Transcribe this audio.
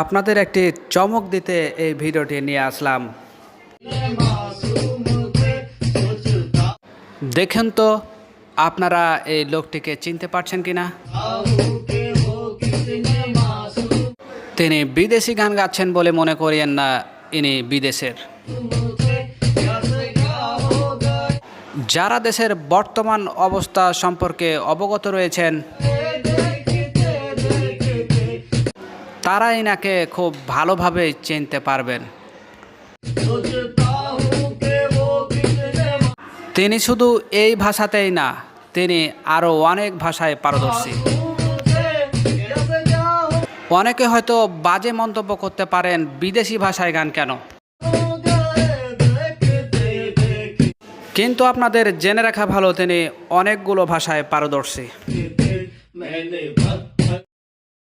আপনাদের একটি চমক দিতে এই ভিডিওটি নিয়ে আসলাম। দেখেন তো, আপনারা এই লোকটিকে চিনতে পারছেন কিনা? তিনি বিদেশি গান গাচ্ছেন বলে মনে করিয়েন না ইনি বিদেশের। যারা দেশের বর্তমান অবস্থা সম্পর্কে অবগত রয়েছেন তারা এনাকে খুব ভালোভাবে চিনতে পারবেন। তিনি শুধু এই ভাষাতেই না, তিনি আরও অনেক ভাষায় পারদর্শী। অনেকে হয়তো বাজে মন্তব্য করতে পারেন, বিদেশি ভাষায় গান কেন? কিন্তু আপনাদের জেনে রাখা ভালো, তিনি অনেকগুলো ভাষায় পারদর্শী।